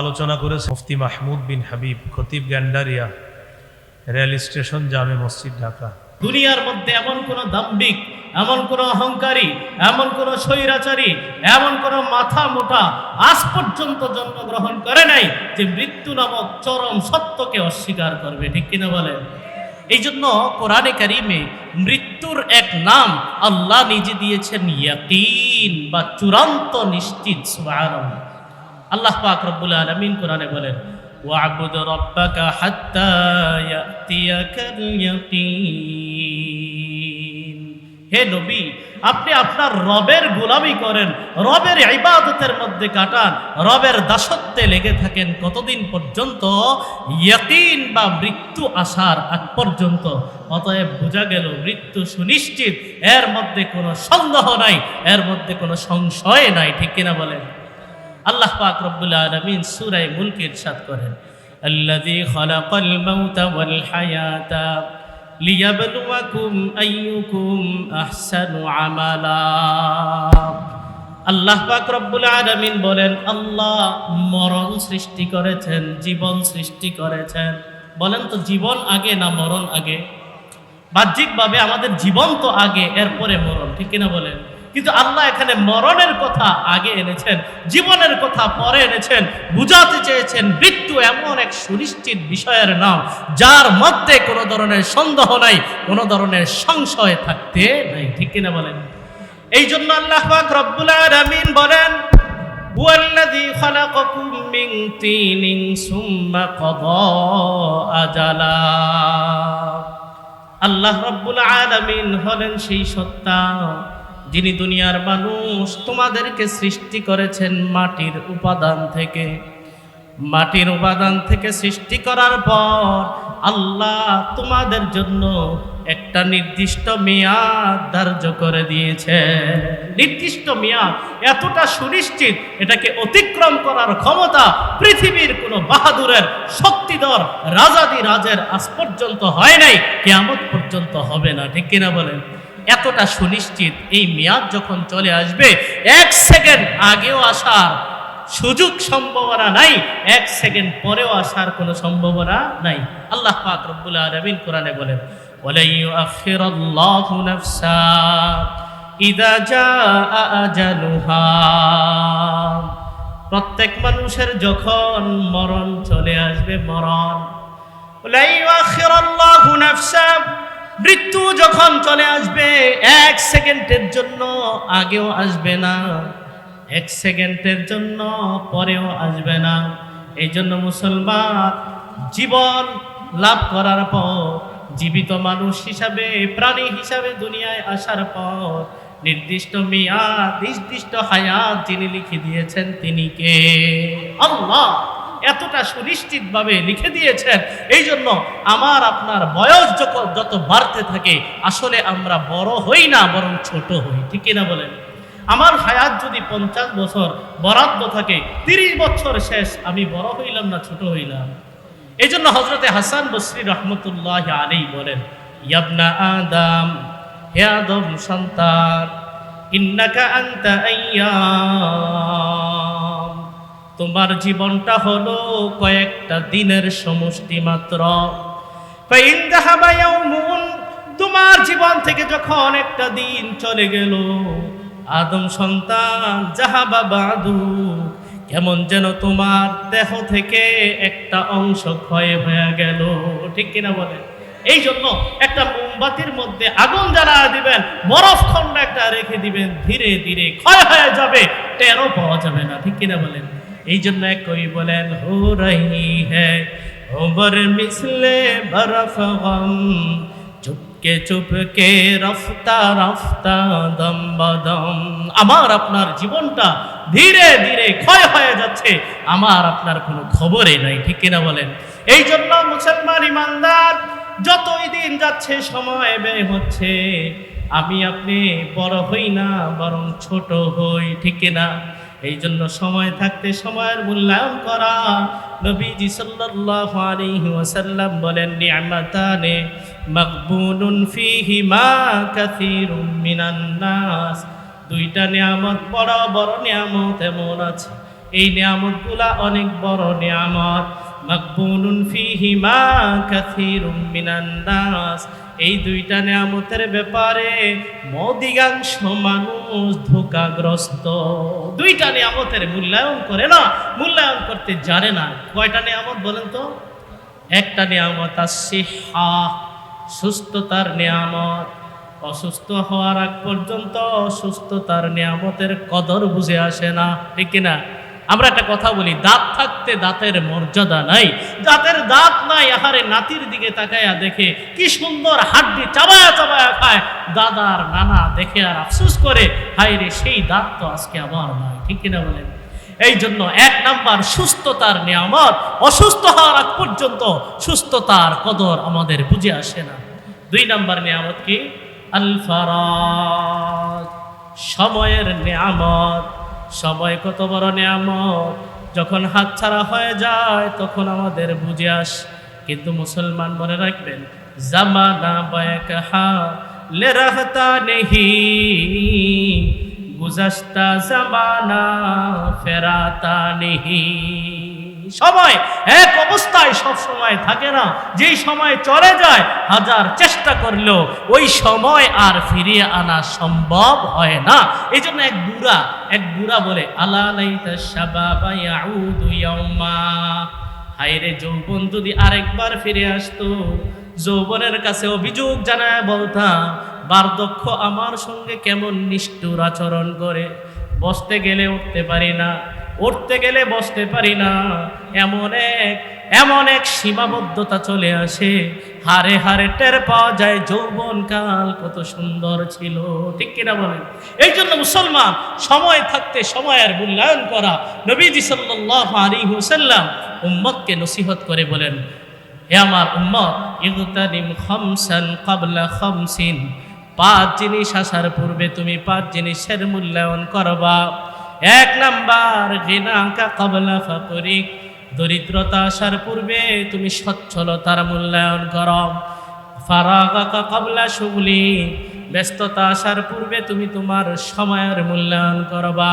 আলোচনা করেছে মুফতি মাহমুদ বিন হাবিব, খতিব গ্যান্ডারিয়া, রেল স্টেশন জামে মসজিদ, ঢাকা। দুনিয়ার মধ্যে এমন কোন দাম্বিক এমন কোন অহংকারী, এমন কোন স্বৈরাচারী, এমন কোন মাথা মোটা আজ পর্যন্ত জন্মগ্রহণ করে নাই যে মৃত্যু নামক চরম সত্যকে অস্বীকার করবে, ঠিক কিনা বলেন? এই জন্য কোরআনে কারিমে মৃত্যুর এক নাম আল্লাহ নিজে দিয়েছেন ইয়াকিন বা চূড়ান্ত নিশ্চিত, সুবহানাল্লাহ। আল্লাহ পাক রব্বুল আলামিন কোরআনে বলেন, ওয়াবুদ রব্বাকা হাত্তা ইয়াতিয়াকাল ইয়াকিন হে নবী, আপনি আপনার রবের গোলামি করেন, রবের ইবাদতের মধ্যে কাটান, রবের দাসত্বে লেগে থাকেন কতদিন পর্যন্ত? ইয়াকিন বা মৃত্যু আসার আগ পর্যন্ত। অতএব বোঝা গেল, মৃত্যু সুনিশ্চিত। এর মধ্যে কোনো সন্দেহ নাই, এর মধ্যে কোনো সংশয় নাই, ঠিক কিনা বলেন? আল্লাহ পাক রব্বুল আলামিন সূরা মুলকে ইরশাদ করেন الذي خلق الموت والحياة ليبلوكم أيكم أحسن عملا আল্লাহ পাক রব্বুল আলামিন বলেন আল্লাহ মরণ সৃষ্টি করেছেন জীবন সৃষ্টি করেছেন বলেন তো জীবন আগে না মরণ আগে বাহ্যিকভাবে আমাদের জীবন তো আগে এরপরে মরণ ঠিক কিনা বলেন কিন্তু আল্লাহ এখানে মরণের কথা আগে এনেছেন, জীবনের কথা পরে এনেছেন, বুঝাতে চেয়েছেন, মৃত্যু এমন এক সুনিশ্চিত বিষয়ের নাম, যার মধ্যে কোনো ধরনের সন্দেহ নাই, কোনো ধরনের সংশয় থাকতে নাই। ঠিক কিনা বলেন? এই জন্য আল্লাহ রব্বুল আমিন বলেন সুম্মা আজালা। আল্লাহ রব্বুল আলমিন হলেন সেই সত্তা যিনি দুনিয়ার মানুষ, তোমাদেরকে সৃষ্টি করেছেন মাটির উপাদান থেকে। মাটির উপাদান থেকে সৃষ্টি করার পর আল্লাহ তোমাদের জন্য একটা নির্দিষ্ট মেয়াদ ধার্য করে দিয়েছে নির্দিষ্ট মেয়াদ এতটা সুনিশ্চিত, এটাকে অতিক্রম করার ক্ষমতা পৃথিবীর কোনো বাহাদুরের শক্তিধর রাজাদি রাজের আজ পর্যন্ত হয় নাই, কেয়ামত পর্যন্ত হবে না, ঠিক কিনা বলেন? এতটা সুনিশ্চিত এই মেয়াদ যখন চলে আসবে, এক সেকেন্ড আগেও আসার সুযোগ সম্ভাবনা নাই, এক সেকেন্ড পরেও আসার কোনো সম্ভাবনা নাই। আল্লাহ পাক রব্বুল আলামিন কোরআনে বলেন প্রত্যেক মানুষের যখন মরণ চলে আসবে, মরণ মৃত্যু যখন চলে আসবে, এক সেকেন্ডের জন্য আগেও আসবে না, এক সেকেন্ডের জন্য পরেও আসবে না। এই জন্য মুসলমান জীবন লাভ করার পর, জীবিত মানুষ হিসাবে, প্রাণী হিসাবে দুনিয়ায় আসার পর, নির্দিষ্ট মেয়াদ, নির্দিষ্ট হায়াত যিনি লিখে দিয়েছেন তিনি কে? আল্লাহ। এতটা সুনিশ্চিতভাবে লিখে দিয়েছেন। এই জন্য আমার, আপনার বয়স যখন যত বাড়তে থাকে, আসলে আমরা বড় হই না, বরং ছোট হই। ঠিক না বলেন? আমার হায়াত যদি পঞ্চাশ বছর বরাদ্দ থাকে, তিরিশ বছর শেষ, আমি বড় হইলাম না ছোট হইলাম? এই জন্য হজরতে হাসান বসরি রহমতুল্লাহ আলী বলেন, ইয়াবনা আদম, হে আদম সন্তান, ইন্নাকা আন্তা আইয়াম। তোমার জীবনটা হলো কয়েকটা দিনের সমষ্টি মাত্র। তোমার জীবন থেকে যখন একটা দিন চলে গেল, আদম সন্তান, যাহাবা বাদু, কেমন যেন তোমার দেহ থেকে একটা অংশ ক্ষয় হয়ে গেল। ঠিক কিনা বলে? এই জন্য একটা মোমবাতির মধ্যে আগুন জ্বালা দিবেন বরফ খন্ড একটা রেখে দিবেন, ধীরে ধীরে ক্ষয় হয়ে যাবে, টেরও পাওয়া যাবে না। ঠিক কিনা বলেন এই জন্য কই বলেন, হো রহি হ্যাঁ মিসলে বরফ গম, চুপকে চুপকে রফতা রফতা দম বদম। আমার আপনার জীবনটা ধীরে ধীরে ক্ষয় হয়ে যাচ্ছে, আমার আপনার কোনো খবরই নাই, ঠিক কিনা বলেন? এই জন্য মুসলমান ইমানদার, যতই দিন যাচ্ছে, সময় ব্যয় হচ্ছে, আমি আপনি বড় হই না, বরং ছোট হই, ঠিক কিনা? এই জন্য সময় থাকতে সময়ের মূল্যায়ন করা। নবীজি সাল্লাল্লাহু আলাইহি ওয়াসাল্লাম বলেন নি'মাতানে মাকবুনুন ফীহিমা কাসীরুম মিনান নাস। দুইটা নিয়ামত বড় বড় নিয়ামত এমন আছে। এই নিয়ামতগুলা অনেক বড় নিয়ামত। মাকবুনুন ফিহিমা কাসীরুম মিনান নাস। এই দুইটা নিয়ামতের ব্যাপারে অধিকাংশ মানুষ ধোকাগ্রস্ত। দুইটা নিয়ামতের মূল্যায়ন করে না, মূল্যায়ন করতে জানে না। কয়টা নিয়ামত বলেন তো? একটা নিয়ামত আছে হা সুস্থতার নিয়ামত। অসুস্থ হওয়ার আগ পর্যন্ত সুস্থতার নিয়ামতের কদর বুঝে আসে না, ঠিক কিনা? আমরা একটা কথা বলি, দাঁত থাকতে দাঁতের মর্যাদা নাই। দাঁতের দাঁত নাই, আহারে নাতির দিকে তাকায়া দেখে কি সুন্দর হাড্ডি চাবায়া চাবায়া খায়। দাদার নানা দেখে আর আফসোস করে, হায় রে, সেই দাঁত তো আজকে আমার নাই, ঠিক কিনা বলেন? এই জন্য এক নাম্বার, সুস্থতার নিয়ামত। অসুস্থ হওয়ার আগ পর্যন্ত সুস্থতার কদর আমাদের বুঝে আসে না। দুই নাম্বার নিয়ামত কি? আল ফারাজ সময়ের নিয়ামত। সময় কত বড় নিয়ামত। যখন হাতছাড়া হয়ে যায়, তখন আমাদের বুঝে আস। কিন্তু মুসলমান মনে রাখবেন, জামানা বয়কহা লে রহতা নেহি গুজাস্তা জামানা ফেরাতা নেহি সময় এক অবস্থায় সব সময় থাকে না। যেই সময় চলে যায়, হাজার চেষ্টা করলেও ওই সময় আর ফিরিয়ে আনা সম্ভব হয় না। এই জন্য এক বুড়া এক বুড়া বলে, আলা লাইতা শাবাবা ইয়াউদু ইয়াউমা। হায়রে যৌবন যদি আরেকবার ফিরে আসতো, যৌবনের কাছে অভিযোগ জানায় বলতাম, বার্ধক্য আমার সঙ্গে কেমন নিষ্ঠুর আচরণ করে? বসতে গেলে উঠতে পারি না। উঠতে গেলে বসতে পারি না। এমন এক এমন এক সীমাবদ্ধতা চলে আসে। হারে হারে টের পাওয়া যায় যৌবন কাল কত সুন্দর ছিল। ঠিক কিনা বলেন? এই জন্য মুসলমান সময় থাকতে সময়ের মূল্যায়ন করা নবীজি সাল্লাল্লাহু আলাইহি ওয়াসাল্লাম উম্মতকে নসিহত করে বলেন, হে আমার উম্মত, ইগতানিম খামসান কাবলা খামসিন। পাঁচ জিনিস আসার পূর্বে তুমি পাঁচ জিনিসের মূল্যায়ন করবা। এক নাম্বার গিনাকা কাবলা ফাকরিক দরিদ্রতা আসার পূর্বে তুমি সচ্ছলতার মূল্যায়ন করো। ফারাগাকা কাবলা শুগলি ব্যস্ততা আসার পূর্বে তুমি তোমার সময়ের মূল্যায়ন করবা।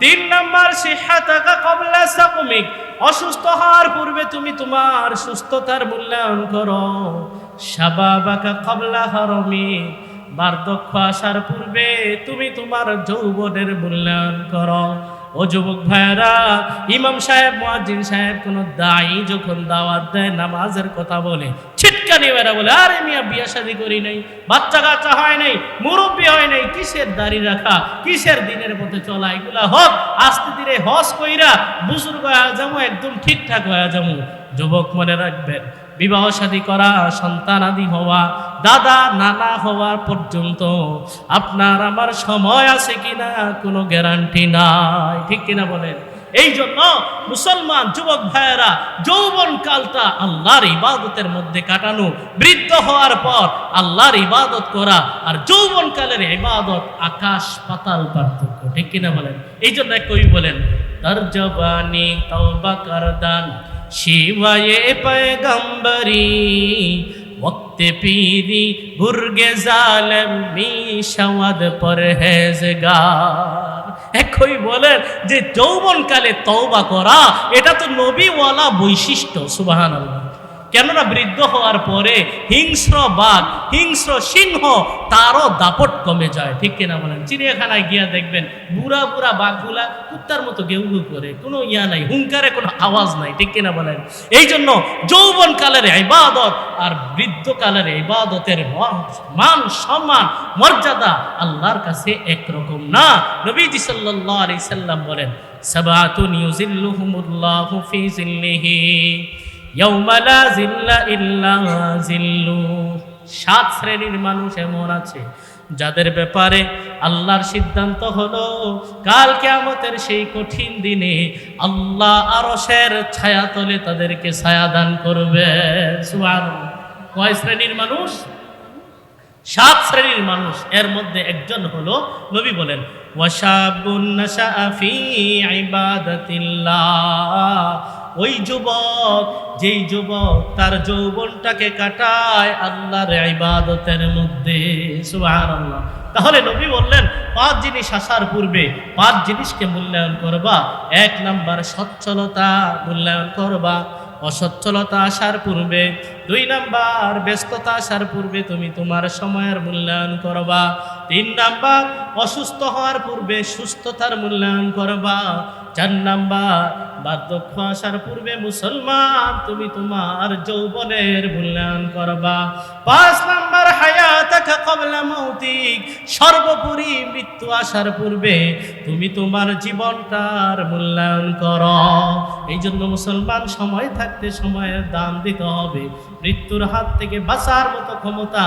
তিন নম্বর, সিহাতাকা কবলা সাকুমিক অসুস্থ হওয়ার পূর্বে তুমি তোমার সুস্থতার মূল্যায়ন করো। শাবাবাকা কবলা হারমি। বার্ধক্য আসার পূর্বে তুমি তোমার যৌবনের মূল্যায়ন করো। ও যুবক ভাইয়েরা, ইমাম সাহেব, মুয়াজ্জিন সাহেব কোন দায়ী যখন দাওয়াত দেয়, নামাজের কথা বলে, ছিটকানি বেড়া বলে, আরে মিয়া, বিয়া শাদি করি নাই বাচ্চা কাচ্চা হয় নাই, মুরব্বী হয় নাই, কিসের দাড়ি রাখা, কিসের দিনের পথে চলা, এগুলা হোক? আস্তে ধীরে হস কইরা, বুজুর্গ হয়ে যাব একদম ঠিকঠাক হয়ে যাব। যুবক মনে রাখবেন বিবাহ শাদী করা, সন্তান আদি হওয়া, দাদা নানা হওয়ার পর্যন্ত আপনার আমার সময় আছে কিনা কোনো গ্যারান্টি নাই। ঠিক কিনা বলেন? এই জন্য মুসলমান যুবক ভাইয়েরা, যৌবন কালটা আল্লাহর ইবাদতের মধ্যে কাটানো, বৃদ্ধ হওয়ার পর আল্লাহর ইবাদত করা আর যৌবন কালের ইবাদত আকাশ পাতাল পার্থক্য। ঠিক কিনা বলেন? এই জন্য কবি বলেন, তার জবানি করদান শিবায়ে পয়গম্বরি वक्त पीरी बुर्गे जालम मी शवद পরহেজগার একই বলেন যে যৌবনকালে তওবা করা এটা তো নবীওয়ালা বৈশিষ্ট্য সুবাহান কেননা বৃদ্ধ হওয়ার পরে হিংস্র বাঘ, হিংস্র সিংহ, তারও দাপট কমে যায়। ঠিক কিনা বলেন? চিড়িয়াখানায় গিয়া দেখবেন বুড়া বুড়া বাঘগুলা কুত্তার মতো গেউ গেউ করে, কোনো ইয়া নাই, হুঙ্কারে কোনো আওয়াজ নাই, ঠিক কিনা বলেন? এই জন্য যৌবন কালের ইবাদত আর বৃদ্ধকালের ইবাদতের মান- মান সম্মান, মর্যাদা আল্লাহর কাছে একরকম না। নবীজি সাল্লাল্লাহু আলাইহি সাল্লাম বলেন, সাবাতুন ইউজিল্লুহুমুল্লাহু ফি জিল্লিহি জিল্লা সাত শ্রেণির মানুষ এমন আছে, যাদের ব্যাপারে আল্লাহর সিদ্ধান্ত হলো, কাল কিয়ামতের সেই কঠিন দিনে আল্লাহ আরশের ছায়া তলে তাদেরকে ছায়া দান করবে। কয় শ্রেণির মানুষ? সাত শ্রেণির মানুষ। এর মধ্যে একজন হলো নবী বলেন, ওয়াশাবুন নাশাআ ফি ইবাদাতিল্লাহ। ওই যুবক, যেই যুবক তার যৌবনটাকে কাটায় আল্লাহর ইবাদতের মধ্যে। সুবহানাল্লাহ। তাহলে নবী বললেন, পাঁচ জিনিস আসার পূর্বে পাঁচ জিনিসকে মূল্যায়ন করবা। এক নাম্বার, সচ্ছলতা মূল্যায়ন করবা। অসচ্ছলতা আসার পূর্বে। দুই নাম্বার, ব্যস্ততা আসার পূর্বে তুমি তোমার সময়ের মূল্যায়ন করবা। তিন নাম্বার, অসুস্থ হওয়ার পূর্বে সুস্থতার মূল্যায়ন করবা। চার নাম্বার। বার্ধক্য আসার পূর্বে মুসলমান, তুমি তোমার যৌবনের মূল্যায়ন করবা। পাঁচ নাম্বার, হায়াতাকা কবলা মৌতিক সর্বোপরি মৃত্যু আসার পূর্বে তুমি তোমার জীবনটার মূল্যায়ন কর। এই জন্য মুসলমান সময় থাকতে সময়ের দাম দিতে হবে। মৃত্যুর হাত থেকে বাঁচার মতো ক্ষমতা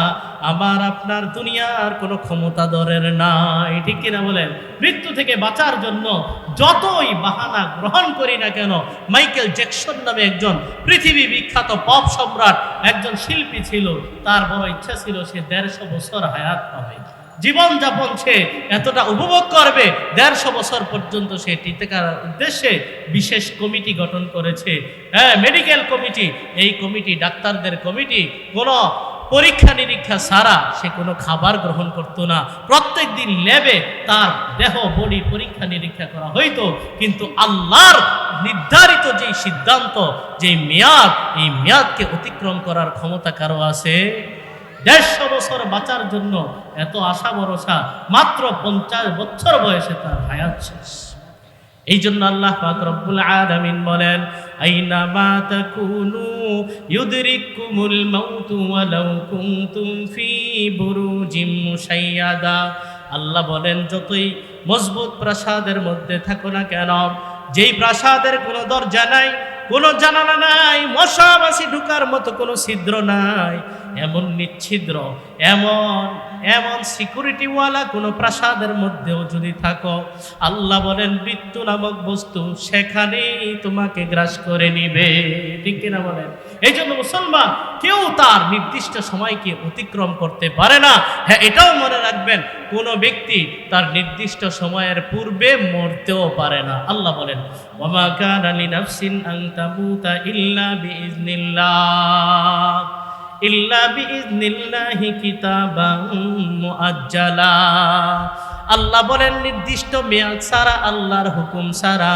আমার আপনার দুনিয়ার কোনো ক্ষমতা দরের নাই। ঠিক কিনা বলেন? মৃত্যু থেকে বাঁচার জন্য যতই বাহানা গ্রহণ করি না কেন? মাইকেল জ্যাকসন নামে একজন পৃথিবী বিখ্যাত পপ সম্রাট, একজন শিল্পী ছিল। তার বড় ইচ্ছা ছিল সে দেড়শো বছর হায়াত পাবে। জীবন যাপন সে এতটা উপভোগ করবে, দেড়শো বছর পর্যন্ত সে টিতে করার উদ্দেশ্যে বিশেষ কমিটি গঠন করেছে। হ্যাঁ মেডিকেল কমিটি। এই কমিটি, ডাক্তারদের কমিটি, কোনো পরীক্ষা নিরীক্ষা ছাড়া সে কোনো খাবার গ্রহণ করতো না। প্রত্যেক দিন ল্যাবে তার দেহ, বডি পরীক্ষা নিরীক্ষা করা হইতো, কিন্তু আল্লাহর নির্ধারিত যে সিদ্ধান্ত যে মেয়াদ, এই মেয়াদকে অতিক্রম করার ক্ষমতা কারও আছে? দেড়শো বছর বাঁচার জন্য এত আশা ভরসা মাত্র পঞ্চাশ বছর বয়সে তার হায়াত শেষ। এই জন্য আল্লাহ পাক রব্বুল আলামিন বলেন, আইনা মা তাকুনু ইউদরিকুমুল মাউতু ওয়ালাউ কুনতুম ফি বুরুজিম মুশাইয়াদা। আল্লাহ বলেন, যতই মজবুত প্রাসাদের মধ্যে থাকো না কেন, যেই প্রাসাদের কোনো দরজা নাই, কোনো জানালা নাই মশা মাছি ঢুকার মতো কোনো ছিদ্র নাই এমন নিচ্ছিদ্র, এমন এমন সিকিউরিটিওয়ালা কোনো প্রাসাদের মধ্যেও যদি থাকো, আল্লাহ বলেন, মৃত্যু নামক বস্তু সেখানেই তোমাকে গ্রাস করে নিবে। ঠিক কিনা বলেন? এই জন্য মুসলমান কেউ তার নির্দিষ্ট সময়কে অতিক্রম করতে পারে না। হ্যাঁ এটাও মনে রাখবেন, কোনো ব্যক্তি তার নির্দিষ্ট সময়ের পূর্বে মরতেও পারে না। আল্লাহ বলেন ওমা কানা লিনাফসিন আন তামুতা ইল্লা বিইজনিল্লাহ ইল্লা বিইজনিল্লাহি কিতাবাম মুআজ্জালা। আল্লাহ বলেন, নির্দিষ্ট মেয়াদ সারা আল্লাহর হুকুম সারা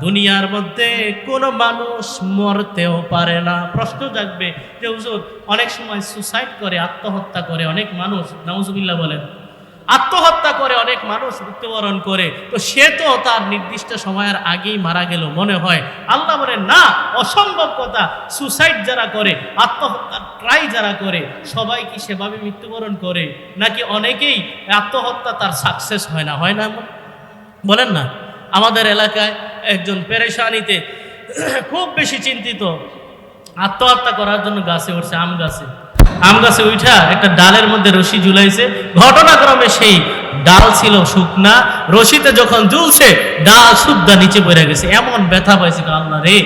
দুনিয়ার মধ্যে কোনো মানুষ মরতেও পারে না। প্রশ্ন জাগবে যে, হুজুর, অনেক সময় সুসাইড করে, আত্মহত্যা করে অনেক মানুষ, নাউজুবিল্লাহ বলেন। আত্মহত্যা করে অনেক মানুষ মৃত্যুবরণ করে, তো সে তো তার নির্দিষ্ট সময়ের আগেই মারা গেল। মনে হয় আল্লাহ বলেন না, অসম্ভব কথা। সুসাইড যারা করে আত্মহত্যা ট্রাই যারা করে, সবাই কি সেভাবে মৃত্যুবরণ করে? নাকি অনেকেই আত্মহত্যা তার সাকসেস হয় না? হয় না? বলেন না। আমাদের এলাকায় একজন পেরেশানিতে খুব বেশি চিন্তিত। আত্মহত্যা করার জন্য গাছে উঠছে, আম গাছে। আম গাছে উঠা একটা ডালের মধ্যে রশি ঝুলাইছে। ঘটনাক্রমে সেই ডাল ছিল শুকনা। রশিতে যখন ঝুলছে, ডাল শুদ্ধা নিচে পড়ে গেছে। এমন ব্যথা পাইছে আল্লাহ রে।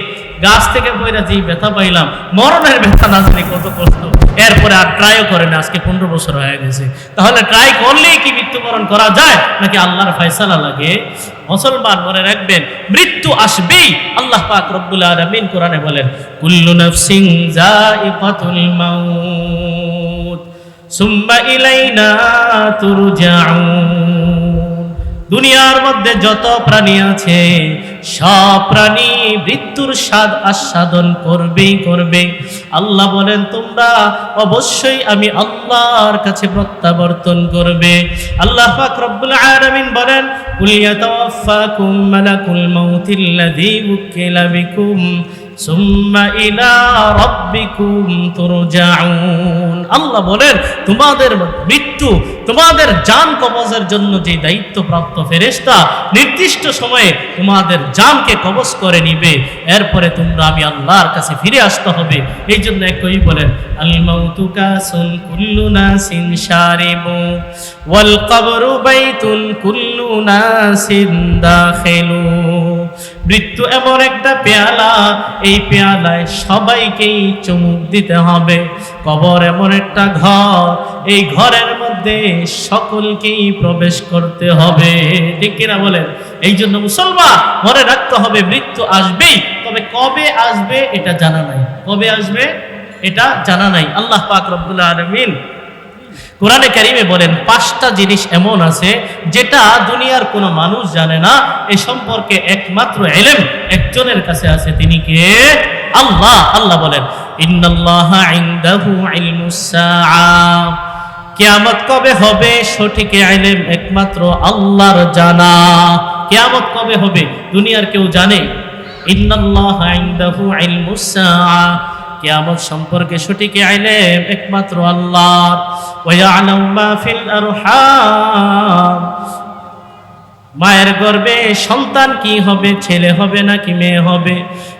গাছ থেকে পড়ে যেই ব্যথা পাইলাম, মরণের ব্যথা না জানি কত কষ্ট। এরপরে আর ট্রাইও করে না, আজকে পনেরো বছর হয়ে গেছে। তাহলে ট্রাই করলেই কি মৃত্যুবরণ করা যায়? নাকি আল্লাহর ফয়সালা লাগে? মুসলমান মনে রাখবেন, মৃত্যু আসবেই। আল্লাহ পাক রব্বুল আলামিন কোরআনে বলেন, কুল্লু নাফসিন যায়িকাতুল মাউত, সুম্মা ইলাইনা তুরজাউন। দুনিয়ার মধ্যে যত প্রাণী আছে সব প্রাণী মৃত্যুর স্বাদ আস্বাদন করবেই করবে। আল্লাহ বলেন, তোমরা অবশ্যই আমি আল্লাহর কাছে প্রত্যাবর্তন করবে। আল্লাহ পাক রব্বুল আলামিন বলেন, কুল ইয়াতাওয়াফাকুম মালাকুল মাউতিল্লাযী উকিলা বিকুম আল্লাহ বলেন, তোমাদের মৃত্যু তোমাদের জান কবজের জন্য যে দায়িত্বপ্রাপ্ত ফেরেশতা নির্দিষ্ট সময়ে তোমাদের জানকে কবজ করে নিবে, এরপরে তোমরা আমি আল্লাহর কাছে ফিরে আসতে হবে। এই জন্য একই বলেন ওয়াল কবরু বাইতুন কুল্লু নাসিন দাখিলু। মৃত্যু এমন একটা পেয়ালা, এই পেয়ালায় সবাইকেই চুমুক দিতে হবে। কবর এমন একটা ঘর, এই ঘরের মধ্যে সকলকেই প্রবেশ করতে হবে। ঠিক কিনা বলেন? এই জন্য মুসলমান মনে রাখতে হবে, মৃত্যু আসবেই। তবে কবে আসবে এটা জানা নাই। কবে আসবে? এটা জানা নাই। আল্লাহ পাক রব্বুল আলমিন কোরআনে কারিমে বলেন, পাঁচটা জিনিস এমন আছে যেটা দুনিয়ার কোনো মানুষ জানে না। এ সম্পর্কে একমাত্র এলেম একজনের কাছে আছে, তিনি কে? আল্লাহ। আল্লাহ বলেন কিয়ামত কবে হবে? সঠিক ইলম একমাত্র আল্লাহর জানা। কিয়ামত কবে হবে? দুনিয়ার কেউ জানে? ইন্নাল্লাহা ইনদাহু ইলমুস সাআ। কিয়ামত সম্পর্কে সঠিক ইলম একমাত্র আল্লাহ। ওয়া ইয়ালামু মা ফিল আরহাম। মায়ের গর্ভে সন্তান কি হবে, ছেলে হবে নাকি মেয়ে হবে?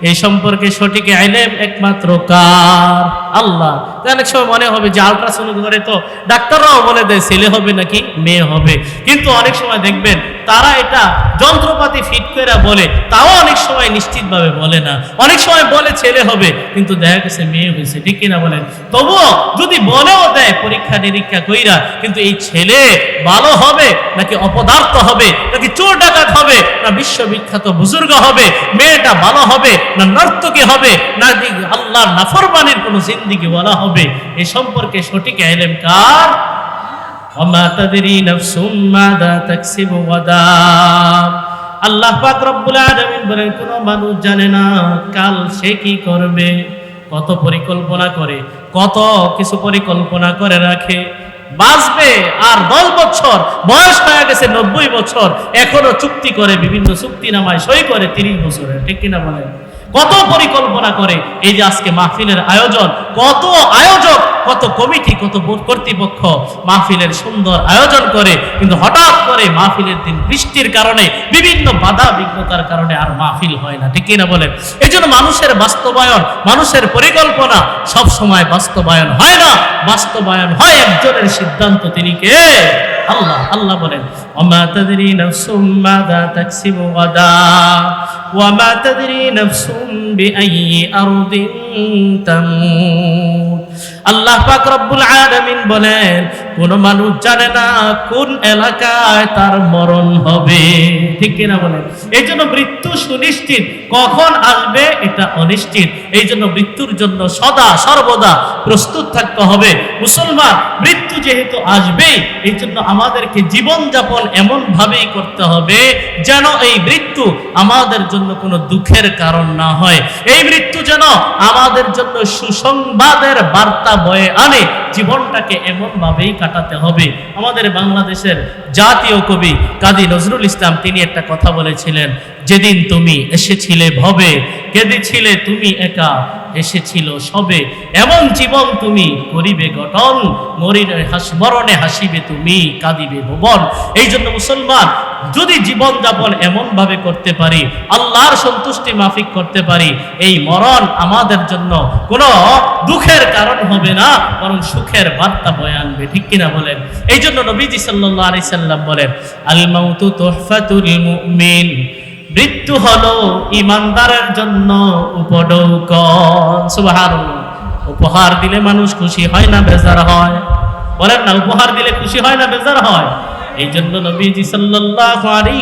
এই সম্পর্কে সঠিক আইলেম একমাত্র কার? আল্লাহ। অনেক সময় মনে হবে যে আলট্রাসাউন্ড করে তো ডাক্তাররাও বলে দেয় ছেলে হবে নাকি মেয়ে হবে। কিন্তু অনেক সময় দেখবেন তারা এটা যন্ত্রপাতি ফিট করে বলে, তাও অনেক সময় নিশ্চিতভাবে বলে না। অনেক সময় বলে ছেলে হবে, কিন্তু দেখা গেছে মেয়ে হয়েছে, ঠিক কিনা বলেন? তবুও যদি বলেও দেয় পরীক্ষা নিরীক্ষা কইরা, কিন্তু এই ছেলে ভালো হবে নাকি অপদার্থ হবে নাকি কি চোর ডাকাত হবে? না বিশ্ববিখ্যাত বুজুর্গ হবে? মেয়েটা ভালো হবে? না নর্তকী হবে? না আল্লাহ নাফরবানির কোনো জিন্দিগি বলা হবে? এ সম্পর্কে সঠিক এলেম কার? আল্লাহ পাক রব্বুল আলামিন বলেন, কোন মানুষ জানে না কাল সে কি করবে, কত পরিকল্পনা করে, কত কিছু পরিকল্পনা করে রাখে। বাঁচবে আর দশ বছর, বয়স হয়ে গেছে নব্বই বছর, এখনও চুক্তি করে বিভিন্ন চুক্তি নামায় সই করে তিরিশ বছরের, ঠিক কিনা বলেন? কত পরিকল্পনা করে এই যে আজকে মাহফিলের আয়োজন, কত আয়োজক, কত কমিটি, কত কর্তৃপক্ষ মাহফিলের সুন্দর আয়োজন করে, কিন্তু হঠাৎ করে মাহফিলের দিন বৃষ্টির কারণে, বিভিন্ন বাধা বিঘ্নতার কারণে আর মাহফিল হয় না। ঠিক কিনা বলেন? এই জন্য মানুষের বাস্তবায়ন, মানুষের পরিকল্পনা সব সময় বাস্তবায়ন হয় না। বাস্তবায়ন হয় একজনের সিদ্ধান্ত, তিনি কে? আল্লাহ। আল্লাহ বলেন তাদরি নাফসুম মাযা তাকসিবু গাদা ওয়া তাদরি নাফসুম বিআইয়ি আরদিন তামুত আল্লাহ পাক রব্বুল আলামিন বলেন, কোন মানুষ জানে না কোন এলাকায় তার মরণ হবে। ঠিক কিনা বলেন? এই জন্য মৃত্যু সুনিশ্চিত। কখন আসবে এটা অনিশ্চিত। এই জন্য মৃত্যুর জন্য সদা, সর্বদা প্রস্তুত থাকতে হবে। মুসলমান, মৃত্যু যেহেতু আসবেই আমাদেরকে জীবনযাপন এমন ভাবেই করতে হবে যেন এই মৃত্যু আমাদের জন্য কোনো দুঃখের কারণ না হয়। এই মৃত্যু যেন আমাদের জন্য সুসংবাদের বার্তা বয়ে আনে, জীবনটাকে এমন ভাবেই কাটাতে হবে। আমাদের বাংলাদেশের জাতীয় কবি কাজী নজরুল ইসলাম তিনি একটা কথা বলেছিলেন, যেদিন তুমি এসেছিলে ভবে, কেঁদেছিলে তুমি একা এসেছিল সবে। এমন জীবন তুমি করিবে গঠন হাস, মরণে হাসিবে তুমি, কাঁদিবে ভুবন। এই জন্য মুসলমান, যদি জীবন যাপন এমন ভাবে করতে পারি, আল্লাহর সন্তুষ্টি মাফিক করতে পারি, এই মরণ আমাদের জন্য কোনো দুঃখের কারণ হবে না, বরং সুখের বার্তা বয়ে আনবে। ঠিক কিনা বলেন? এই জন্য নবীজি সাল্লাল্লাহু আলাইহি সাল্লাম বলেন আল মাউতু তুহফাতুল মুমিন। মৃত্যু হলো ইমানদারের জন্য উপডৌকন সুবহানাল্লাহ। উপহার দিলে মানুষ খুশি হয় না, বেজার হয়। বলেন না, উপহার দিলে খুশি হয় না, বেজার হয়? এই জন্য নবীজি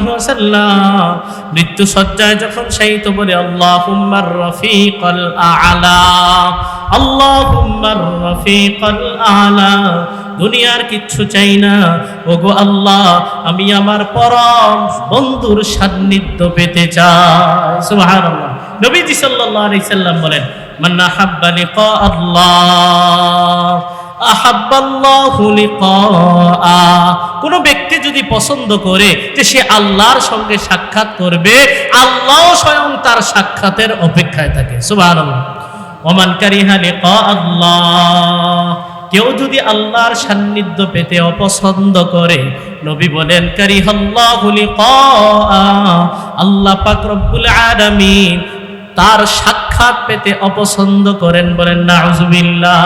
ওয়াসাল্লাম মৃত্যু সজ্জায় যখন শায়িত বলে আল্লাহুম্মার রফিকাল আ'লা আল্লাহুম্মার রফিকাল আ'লা দুনিয়ার কিচ্ছু চাই না। ওগো আল্লাহ, আমি আমার পরম বন্ধুর সান্নিধ্য পেতে চাই। সুবহানাল্লাহ। নবীজি সাল্লাল্লাহু আলাইহি সাল্লাম বলেন, মান আহাব্বা লিকা আল্লাহ কোন ব্যক্তি যদি পছন্দ করে যে সে আল্লাহর সঙ্গে সাক্ষাৎ করবে, আল্লাহ স্বয়ং তার সাক্ষাতের অপেক্ষায় থাকে। সুবহানাল্লাহ। ওমান কারিহা লিকা আল্লাহ কেউ যদি আল্লাহর সান্নিধ্য পেতে অপছন্দ করে, নবী বলেন কারি হল্লাহুলি আল্লাহ পাক রব্বুল আলামিন তার সাক্ষাৎ পেতে অপছন্দ করেন বলেন নাউজুবিল্লাহ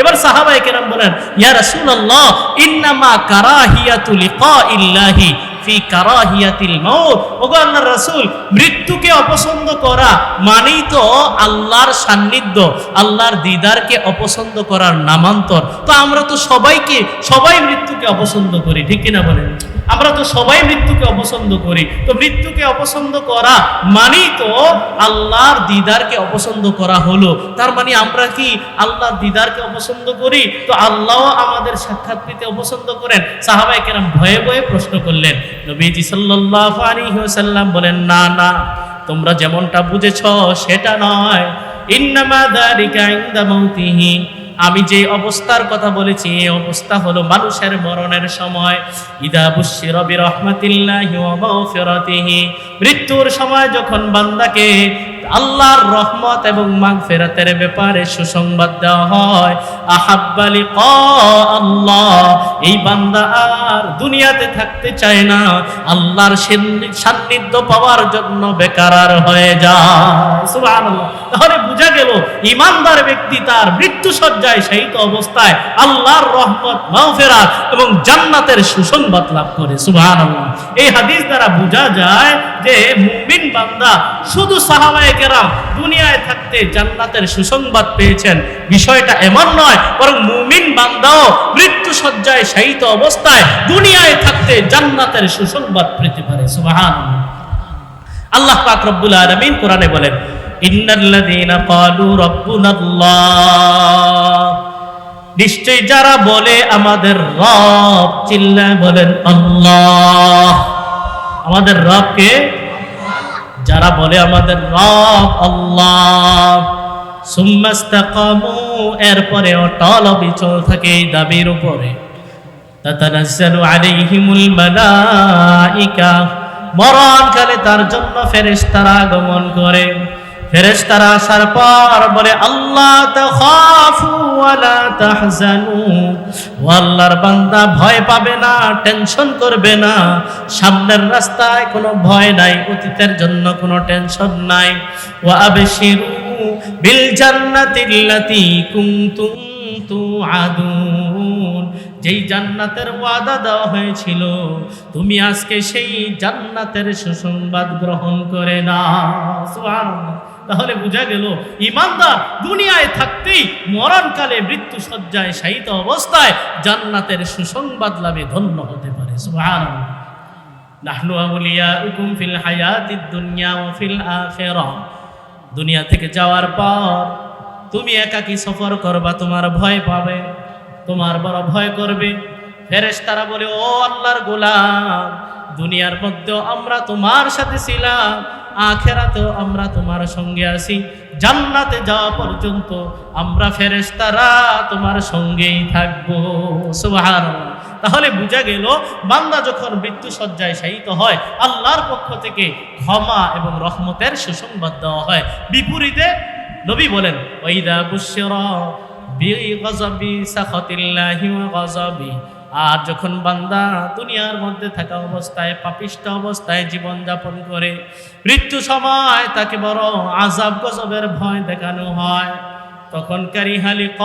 এবার সাহাবাই কেরাম বলেন, ইয়া রাসূলুল্লাহ, ইন্নামা কারাহিয়াতু লিকাইল্লাহি ফি মৃত্যুকে অপছন্দ করা মানেই তো আল্লাহর সান্নিধ্য, আল্লাহর দিদারকে অপছন্দ করার নামান্তর। তো আমরা তো সবাইকে, সবাই মৃত্যুকে অপছন্দ করি, ঠিক কিনা বলেন? আমরা তো সবাই মৃত্যুকে অপছন্দ করি। তো মৃত্যুকে অপছন্দ করা মানেই তো আল্লাহর দিদারকে অপছন্দ করা হলো। তার মানে আমরা কি আল্লাহর দিদারকে অপছন্দ করি? তো আল্লাহ আমাদের সাক্ষাৎ পেতে অপছন্দ করেন। সাহাবাই কেরাম ভয়ে ভয়ে প্রশ্ন করলেন, নবীজি সাল্লাল্লাহু আলাইহি ওয়াসাল্লাম বলেন, না না, তোমরা যেমনটা বুঝেছ সেটা নয়। ইন্নামা যালিকা ইনদা মাউতিহি। আমি যে অবস্থার কথা বলেছি, এই অবস্থা হলো মানুষের মরণের সময়। ইদা বুশির বিরহমাতিল্লাহি ওয়া মৃত্যুর সময় যখন বান্দাকে আল্লাহর রহমত এবং মাগফিরাতের ব্যাপারে সুসংবাদ দেওয়া হয়। আহাব্বালি আল্লাহ। এই বান্দা আর দুনিয়াতে থাকতে চায় না। আল্লাহর সান্নিধ্য পাওয়ার জন্য বেকার আর হয়ে সুবহানাল্লাহ। তাহলে বোঝা গেল, ইমানদার ব্যক্তি তার মৃত্যু সজ্জায় শায়িত অবস্থায় আল্লাহর রহমত, মাগফিরাত এবং জান্নাতের সুসংবাদ লাভ করে। সুবহানাল্লাহ। এই হাদিস দ্বারা বোঝা যায় যে মুমিন বান্দা শুধু সাহাবায়ে কেরাম দুনিয়ায় থাকতে জান্নাতের সুসংবাদ পেয়েছেন। বিষয়টা এমন নয়, বরং মুমিন বান্দাও মৃত্যু সজ্জায় শায়িত অবস্থায় দুনিয়ায় থাকতে জান্নাতের সুসংবাদ পেতে পারে। আল্লাহ পাক রব্বুল কোরআনে বলেন, ইন্নাল্লাযীনা ক্বালু নিশ্চয় যারা বলে আমাদের রব, চিল্লায় বলেন, আল্লাহ। আমাদের রবকে যারা বলে আমাদের রব আল্লাহ সুম্মাস্তাকামু এরপরে অটল অবিচল থাকে এই দাবির উপরে। তাতানাজ্জালু আলাইহিমুল মালাইকা, মরণকালে তার জন্য ফেরেশতারা আগমন করে। ফেরেশতারা আসার পর বলে, আল্লাহ তাখাফু ওয়ালা তাহজানু। ও আল্লাহর বান্দা, ভয় পাবে না, টেনশন করবে না। সামনের রাস্তায় কোনো ভয় নাই, অতীতের জন্য কোনো টেনশন নাই। ওয়া আবশিরু বিল জান্নাতিল্লাতী কুনতুম তুআদুন। যেই জান্নাতের ওয়াদা দেওয়া হয়েছিল, তুমি আজকে সেই জান্নাতের সুসংবাদ গ্রহণ করে না। তাহলে বোঝা গেল, ইমানদার দুনিয়ায় থাকতেই মরণকালে মৃত্যু সজ্জায় শায়িত অবস্থায় জান্নাতের সুসংবাদ লাভে ধন্য হতে পারে। আউলিয়াউকুম ফিল দুনিয়া ওয়া ফিল দুনিয়া থেকে যাওয়ার পর তুমি একাকি সফর করবা, তোমার ভয় পাবে। তোমার বড় ভয় করবে। ফেরেশতারা বলে, ও আল্লাহর গোলাম, দুনিয়ার মধ্যেও আমরা তোমার সাথে ছিলাম, আখেরাতেও আমরা তোমার সঙ্গে আছি। জান্নাতে যাওয়া পর্যন্ত আমরা ফেরেশতারা তোমার সঙ্গেই থাকব। সুবহানাল্লাহ। তাহলে বোঝা গেল, বান্দা যখন মৃত্যু সজ্জায় শায়িত হয়, আল্লাহর পক্ষ থেকে ক্ষমা এবং রহমতের সুসংবাদ দেওয়া হয়। বিপরীতে নবী বলেন ওইদা বুশরা আর যখন বান্দা দুনিয়ার মধ্যে থাকা অবস্থায়, পাপিষ্ট অবস্থায় জীবন যাপন করে, মৃত্যু সময় তাকে বড় আজাব গজবের ভয় দেখানো হয়, তখন কারিহালি ক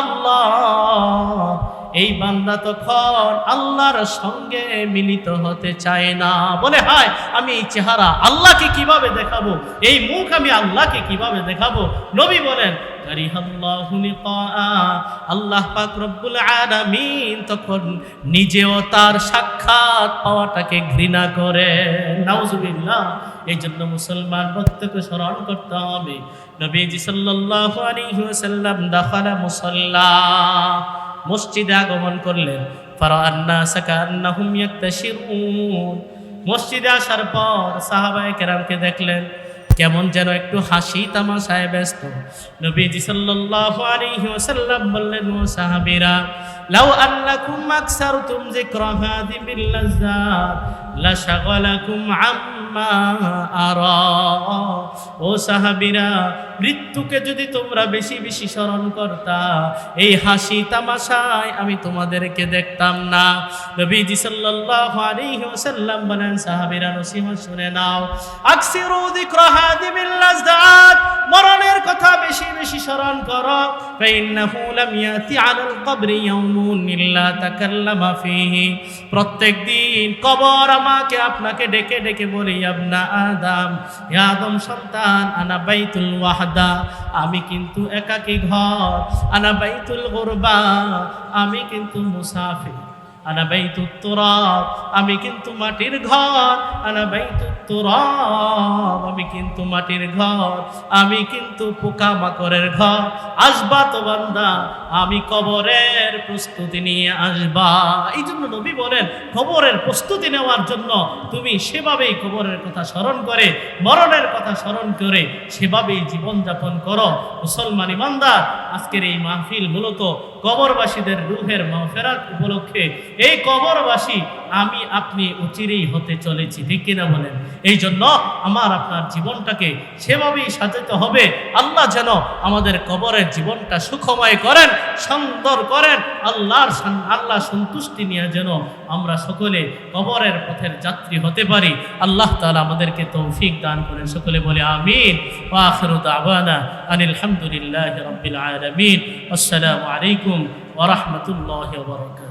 আল্লাহ, এই বান্দা তখন আল্লাহর সঙ্গে মিলিত হতে চায় না। বলে, হায়, আমি চেহারা আল্লাহকে কীভাবে দেখাবো? এই মুখ আমি আল্লাহকে কীভাবে দেখাবো? নবী বলেন আল্লাহ পাক রব্বুল তখন নিজেও তার সাক্ষাৎ পাওয়াটাকে ঘৃণা করে। নাউজুবিল্লাহ এই জন্য মুসলমান প্রত্যেকে স্মরণ করতে হবে। নবীজি সাল্লাল্লাহু আলাইহি ওয়াসাল্লাম দাখালা মসজিদে আগমন করলেন। ফারান্না সাকান্নাহুম ইয়াক্তাশিরুন। মসজিদে আসার পর সাহাবায়ে কেরামকে দেখলেন কেমন যেন একটু হাসি তামাশায় ব্যস্ত। নবীজি সাল্লাল্লাহু আলাইহি ওয়াসাল্লাম বললেন ও সাহাবীরা লাউ আন্নাকুম আকসারতুম যিকরা হাদিমিল লাজ্জাত, লাশাগালাকুম আম্মা আরা। ও সাহাবীরা, মৃত্যুকে যদি তোমরা বেশি বেশি স্মরণ করতা, এই হাসি তামাশায় আমি তোমাদেরকে দেখতাম না। নবীজি সাল্লাল্লাহু আলাইহি ওয়াসাল্লাম বলেন, সাহাবীরা নসিহত শুনে নাও, আকসিরু যিকরা হাদিমিল লাযযাত মরণের কথা বেশি বেশি স্মরণ করো। ফাইন্নাহু লাম ইয়াতি আলাল কবরি ইয়াউমুন ইল্লা প্রত্যেক দিন কবর আমাকে আপনাকে ডেকে ডেকে বলি আপনা আদাম, হে আদম সন্তান, আনা বাইতুল ওয়াহদা। আমি কিন্তু একাকী ঘর, আনা বাইতুল গোরবা। আমি কিন্তু মুসাফির। আনা বাইতুত তুরাব, আমি কিন্তু মাটির ঘর। আনা বাইতুত তুরাব, আমি কিন্তু মাটির ঘর। আমি কিন্তু পোকা মাকড়ের ঘর। আসবা তো বান্দা, আমি কবরের প্রস্তুতি নিয়ে আসবা। এই জন্য নবী বলেন, কবরের প্রস্তুতি নেওয়ার জন্য তুমি সেভাবেই কবরের কথা স্মরণ করে, মরণের কথা স্মরণ করে সেভাবেই জীবনযাপন করো। মুসলমান ইমানদার, আজকের এই মাহফিল মূলত কবরবাসীদের রুহের মাহফেরাত উপলক্ষে এই কবরবাসী, আমি আপনি অচিরেই হতে চলেছি, ঠিক কিনা বলেন? এই জন্য আমার আপনার জীবনটাকে সেভাবেই সাজাতে হবে। আল্লাহ যেন আমাদের কবরের জীবনটা সুখময় করেন, সুন্দর করেন, আল্লাহর আল্লাহ সন্তুষ্টি নিয়ে যেন আমরা সকলে কবরের পথের যাত্রী হতে পারি। আল্লাহ তাআলা আমাদেরকে তৌফিক দান করেন, সকলে বলে আমিন। দাওয়ানা আনিল রাব্বিল আলামিন। আসসালামু আলাইকুম ওয়া রাহমাতুল্লাহি ওয়া বারাকাতুহু।